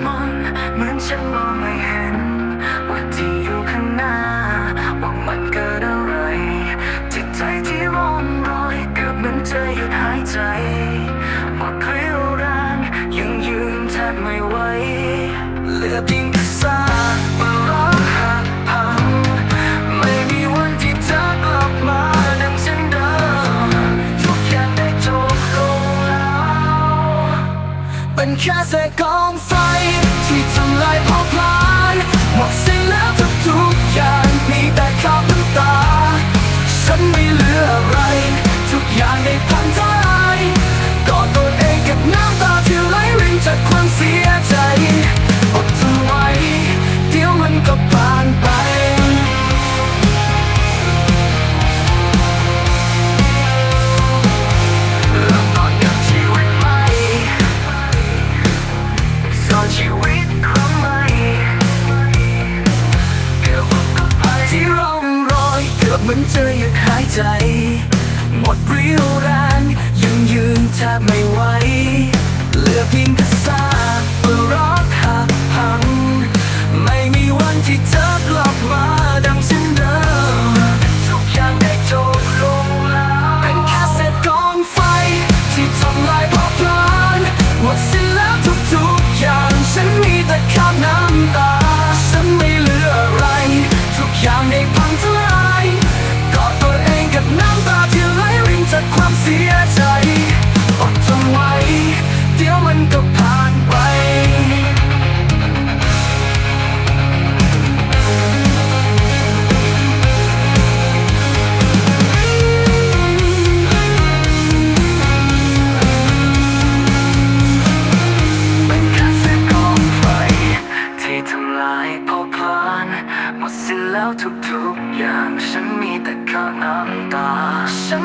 เหมือนฉันมองไม่เห็น ว่าที่อยู่ข้างหน้า ว่ามันเกิดอะไร จิตใจที่ร้อนรอยเกือบเหมือนจะหยุดหายใจหมดเรี่ยวแรงยังยืนแทบไม่ไหวเหลือเพียงแค่ซากปรักหักพังไม่มีวันที่เธอกลับมาดังเช่นเดิมทุกอย่างได้จบลงแล้วเป็นแค่เศษกองไฟ ที่ทำลายเผาผลา ชีวิตครั้งใหม่เกือบกับภัยที่ร่องรอยเกือบเหมือนเจอหยุดหายใจ หมดเรี่ยวแรงยังยืนแทบไม่ไหวเหลือเพียง ลายเผาผลาญหมดสิ้นแล้วทุกๆอย่างฉันมีแต่ข้างน้ำตาฉัน